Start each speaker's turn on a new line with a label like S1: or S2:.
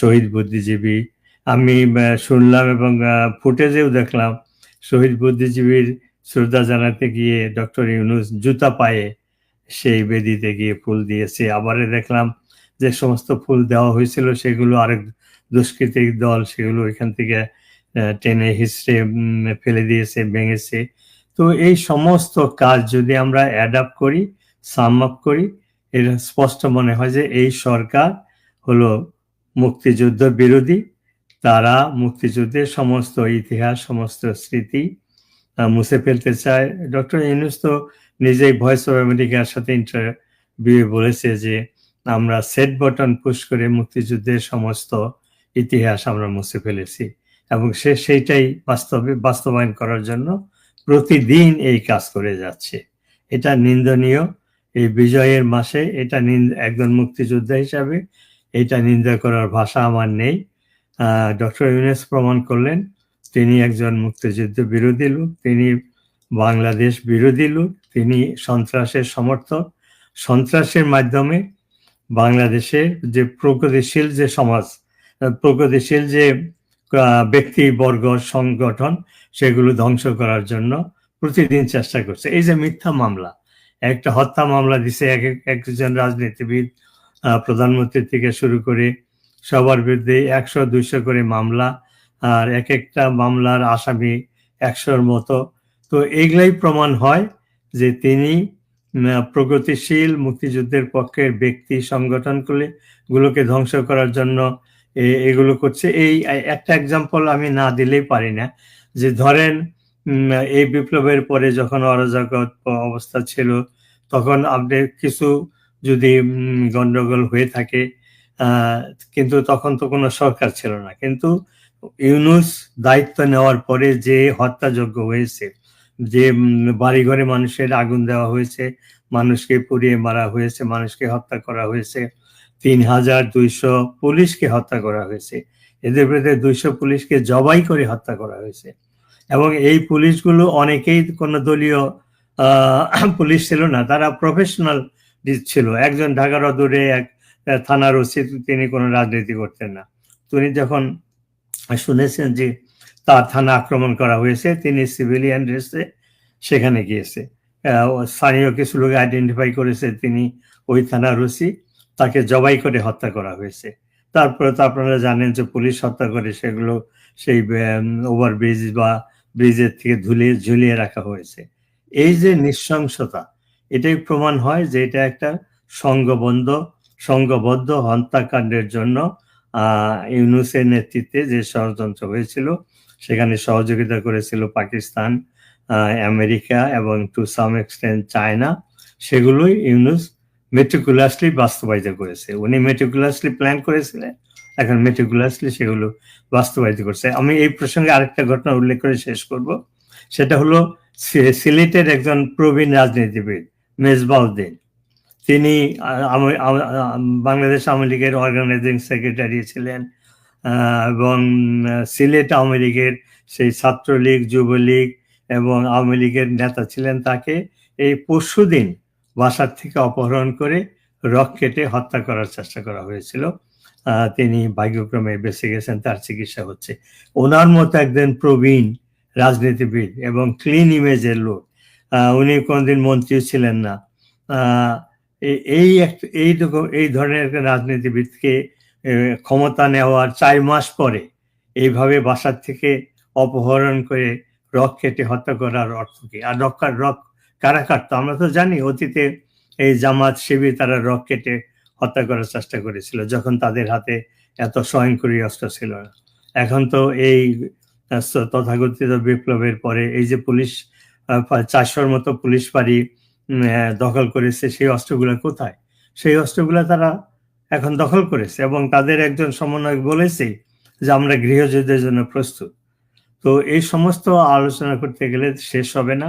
S1: শহীদ বুদ্ধিজীবী। আমি শুনলাম এবং ফুটেজেও দেখলাম শহীদ বুদ্ধিজীবীর শ্রদ্ধা জানাতে গিয়ে ডক্টর ইউনুস জুতা পায়ে সেই বেদিতে গিয়ে ফুল দিয়েছে। আবার দেখলাম যে সমস্ত ফুল দেওয়া হয়েছিল সেগুলো আরেক দুষ্কৃতিক দল সেগুলো এখান থেকে টেনে হিসড়ে ফেলে দিয়েছে, ভেঙেছে। তো এই সমস্ত কাজ যদি আমরা অ্যাডাপ্ট করি সাম আপ করি, এটা স্পষ্ট মনে হয় যে এই সরকার হলো মুক্তিযুদ্ধ বিরোধী, তারা মুক্তিযুদ্ধের সমস্ত ইতিহাস, সমস্ত স্মৃতি মুছে ফেলতে চায়। ডক্টর ইউনুস তো নিজেই ভয়েস অফ আমেরিকার সাথে ইন্টারভিউ বলেছে যে, আমরা সেট বটন পুশ করে মুক্তিযুদ্ধের সমস্ত ইতিহাস আমরা মুছে ফেলেছি। এবং সে সেইটাই বাস্তবে বাস্তবায়ন করার জন্য প্রতিদিন এই কাজ করে যাচ্ছে। এটা নিন্দনীয়। এই বিজয়ের মাসে এটা একজন মুক্তিযোদ্ধা হিসাবে এটা নিন্দা করার ভাষা আমার নেই। ডক্টর ইউনেস প্রমাণ করলেন, তিনি একজন মুক্তিযুদ্ধ বিরোধী লোক, তিনি বাংলাদেশ বিরোধী লোক, তিনি সন্ত্রাসের সমর্থক। সন্ত্রাসের মাধ্যমে বাংলাদেশের যে প্রগতিশীল যে সমাজ প্রগতিশীল যে ব্যক্তিবর্গ, সংগঠন, সেগুলো ধ্বংস করার জন্য প্রতিদিন চেষ্টা করছে। এই যে মিথ্যা মামলা, একটা হত্যা মামলা দিছে এক একজন রাজনীতিবিদ প্রধানমন্ত্রী থেকে শুরু করে সবার বিরুদ্ধে একশো, দুইশো করে মামলা আর এক একটা মামলার আসামি একশোর মতো। তো এইগুলাই প্রমাণ হয় যে তিনি প্রগতিশীল মুক্তিযুদ্ধের পক্ষের ব্যক্তি সংগঠনগুলি গুলোকে ধ্বংস করার জন্য এগুলো করছে। এই, একটা এক্সাম্পল আমি না দিলেই পারি না যে ধরেন এই বিপ্লবের পরে যখন অরাজকত অবস্থা ছিল, তখন আপনি কিছু যদি গন্ডগোল হয়ে থাকে কিন্তু তখন তো কোনো সরকার ছিল না। কিন্তু ইউনুস দায়িত্ব নেওয়ার পরে যে হত্যাযোগ্য হয়েছে, যে বাড়িঘরে মানুষের আগুন দেওয়া হয়েছে, মানুষকে পুড়িয়ে মারা হয়েছে, মানুষকে হত্যা করা হয়েছে, তিন হাজার দুইশো পুলিশকে হত্যা করা হয়েছে, এদের বিরুদ্ধে দুইশো পুলিশকে জবাই করে হত্যা করা হয়েছে। এবং এই পুলিশগুলো অনেকেই কোনো দলীয় পুলিশ ছিল না, তারা প্রফেশনাল ছিল একজন ঢাকার অদূরে এক থানার ওসি, তিনি কোনো রাজনীতি করতেন না। তিনি যখন শুনেছেন যে তার থানা আক্রমণ করা হয়েছে, তিনি সিভিলিয়ান ড্রেসে সেখানে গিয়েছে। স্থানীয় কিছু লোক আইডেন্টিফাই করেছে তিনি ওই থানার ওসি, তাকে জবাই করে হত্যা করা হয়েছে। তারপরে তো আপনারা জানেন যে পুলিশ হত্যা করে সেগুলো সেই ওভারব্রিজ বা ব্রিজের থেকে ধুলিয়ে ঝুলিয়ে রাখা হয়েছে। এই যে নৃশংসতা এটাই প্রমাণ হয় যে এটা একটা সংঘবন্ধ সংঘবদ্ধ হত্যাকাণ্ডের জন্য ইউনুসের নেতৃত্বে যে ষড়যন্ত্র হয়েছিল, সেখানে সহযোগিতা করেছিল পাকিস্তান আমেরিকা এবং টু সাম এক্সটেন্ট চায়না সেগুলোই ইউনুস মেট্রিকুলাসলি বাস্তবায়িত করেছে। উনি মেট্রিকুলাসলি প্ল্যান করেছিলেন, এখন মেট্রিকুলাসলি সেগুলো বাস্তবায়িত করছে। আমি এই প্রসঙ্গে আরেকটা ঘটনা উল্লেখ করে শেষ করব। সেটা হলো সিলেটের একজন প্রবীণ রাজনীতিবিদ মেজবাউদ্দিন। তিনি বাংলাদেশ আওয়ামী লীগের অর্গানাইজিং সেক্রেটারি ছিলেন এবং সিলেট আওয়ামী লীগের সেই ছাত্রলীগ, যুবলীগ এবং আওয়ামী লীগের নেতা ছিলেন তাকে এই পরশু দিন বাসার থেকে অপহরণ করে রক কেটে হত্যা করার চেষ্টা করা হয়েছিল। তিনি ভাগ্যক্রমে বেঁচে গেছেন, তার চিকিৎসা হচ্ছে। ওনার মতো একজন প্রবীণ রাজনীতিবিদ এবং ক্লিন ইমেজের লোক উনি কোনোদিন মন্ত্রী ছিলেন না। এই এই এই ধরনের রাজনীতিবিদকে ক্ষমতা নেওয়ার চার মাস পরে এইভাবে বাসার থেকে অপহরণ করে রক কেটে হত্যা করার অর্থ কি? আর রক্ষার রক কারা কাটতো? আমরা তো জানি অতীতে এই জামাত শিবির তারা রক কেটে হত্যা করার চেষ্টা করেছিল, যখন তাদের হাতে এত স্বয়ংক্রিয় অস্ত্র ছিল। না এখন তো এই তথাকথিত বিপ্লবের পরে এই যে পুলিশ চারশোর মতো পুলিশ বাড়ি দখল করেছে সেই অস্ত্রগুলো কোথায়? সেই অস্ত্রগুলো তারা এখন দখল করেছে এবং তাদের একজন সমন্বয়ক বলেছে যে আমরা গৃহযুদ্ধের জন্য প্রস্তুত। তো এই সমস্ত আলোচনা করতে গেলে শেষ হবে না।